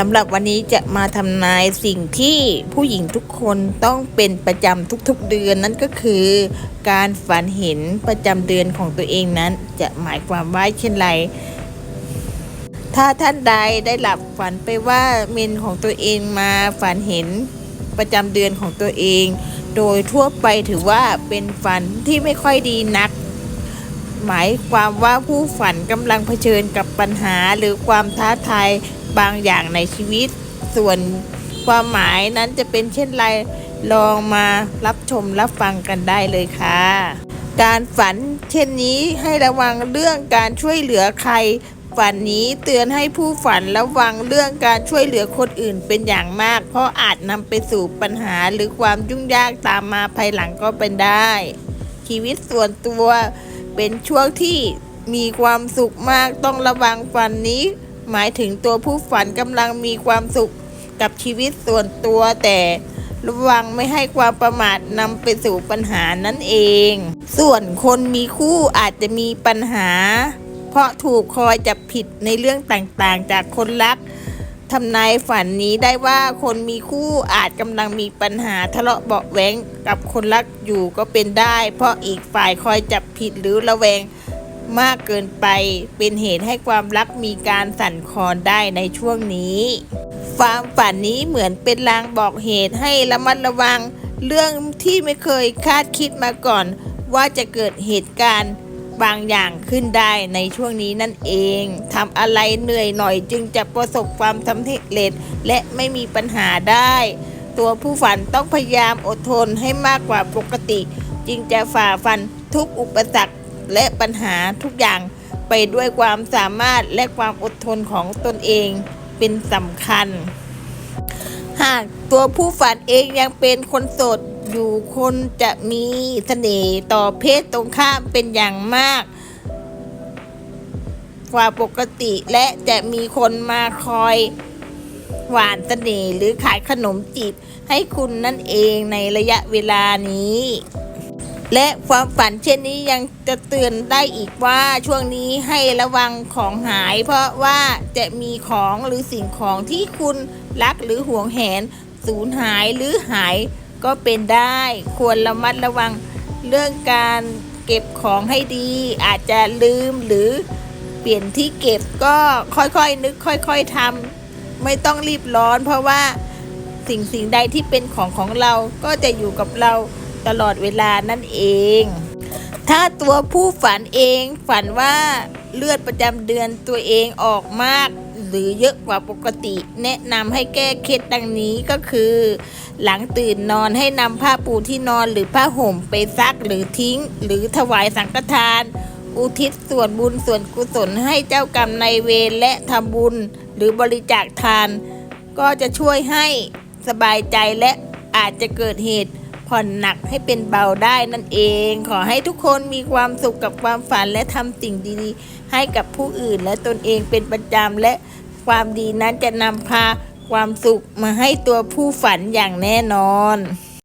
สำหรับวันนี้จะมาทำนายสิ่งที่ผู้หญิงทุกคนต้องเป็นประจำทุกๆเดือนนั่นก็คือ การฝันเห็นประจำเดือนของตัวเองนั้น จะหมายความว่าเช่นไร ถ้าท่านใดได้หลับฝันไปว่าเมนของตัวเองมาฝันเห็นประจำเดือนของตัวเอง โดยทั่วไปถือว่าเป็นฝันที่ไม่ค่อยดีนักหมายความว่าผู้ฝันกำลังเผชิญกับปัญหาหรือความท้าทาย บางอย่างในชีวิต ส่วนความหมายนั้นจะเป็นเช่นไรลองมารับชมรับฟังกันได้เลยค่ะ การฝันเช่นนี้ให้ระวังเรื่องการช่วยเหลือใคร ฝันนี้เตือนให้ผู้ฝันระวังเรื่องการช่วยเหลือคนอื่นเป็นอย่างมาก เพราะอาจนำไปสู่ปัญหาหรือความยุ่งยากตามมาภายหลังก็เป็นได้ ชีวิตส่วนตัวเป็นช่วงที่มีความสุขมากต้องระวังฝันนี้ หมายถึงตัวผู้ฝันกำลังมีความสุขกับชีวิตส่วนตัวแต่ระวังไม่ให้ความประมาทนำไปสู่ปัญหานั่นเอง ส่วนคนมีคู่อาจจะมีปัญหา เพราะถูกคอยจับผิดในเรื่องต่างๆ จากคนรักทำนายฝันนี้ได้ว่าคนมีคู่อาจกำลังมีปัญหาทะเลาะเบาะแว้งกับคนรักอยู่ก็เป็นได้ เพราะอีกฝ่ายคอยจับผิดหรือระแวง มากเกินไปเป็นเหตุให้ความรักมีการสั่นคลอนได้ในช่วงนี้ ความฝันนี้เหมือนเป็นลางบอกเหตุให้ระมัดระวัง เรื่องที่ไม่เคยคาดคิดมาก่อน ว่าจะเกิดเหตุการณ์บางอย่างขึ้นได้ในช่วงนี้นั่นเองทำอะไรเหนื่อยหน่อยจึงจะประสบความสำเร็จและไม่มีปัญหาได้ ตัวผู้ฝันต้องพยายามอดทนให้มากกว่าปกติ จึงจะฝ่าฟันทุกอุปสรรค และปัญหาทุกอย่างไปด้วยความสามารถและความอดทนของตนเองเป็นสำคัญ หากตัวผู้ฝันเองยังเป็นคนโสดอยู่คนจะมีเสน่ห์ต่อเพศตรงข้ามเป็นอย่างมาก กว่าปกติและจะมีคนมาคอยหวานเสน่ห์หรือขายขนมจีบให้คุณนั่นเองในระยะเวลานี้ และความฝันเช่นนี้ยังจะเตือนได้อีกว่าช่วงนี้ให้ระวังของหาย เพราะว่าจะมีของหรือสิ่งของที่คุณรักหรือห่วงแหนสูญหายหรือหายก็เป็นได้ ควรระมัดระวังเรื่องการเก็บของให้ดี อาจจะลืมหรือเปลี่ยนที่เก็บก็ค่อยๆนึกค่อย ๆทำไม่ต้องรีบร้อน เพราะว่าสิ่งสิ่งใดที่เป็นของของเราก็จะอยู่กับเรา ตลอดเวลานั่นเอง ถ้าตัวผู้ฝันเองฝันว่าเลือดประจำเดือนตัวเองออกมาก หรือเยอะกว่าปกติ แนะนำให้แก้เคล็ดดังนี้ก็คือ หลังตื่นนอนให้นำผ้าปูที่นอนหรือผ้าห่มไปซักหรือทิ้ง หรือถวายสังฆทาน อุทิศส่วนบุญส่วนกุศลให้เจ้ากรรมในายเวรและทำบุญ หรือบริจาคทาน ก็จะช่วยให้สบายใจและอาจจะเกิดเหตุ ผ่อนหนักให้เป็นเบาได้นั่นเอง ขอให้ทุกคนมีความสุขกับความฝันและทำสิ่งดีๆ ให้กับผู้อื่นและตนเองเป็นประจำและความดีนั้นจะนำพาความสุขมาให้ตัวผู้ฝันอย่างแน่นอน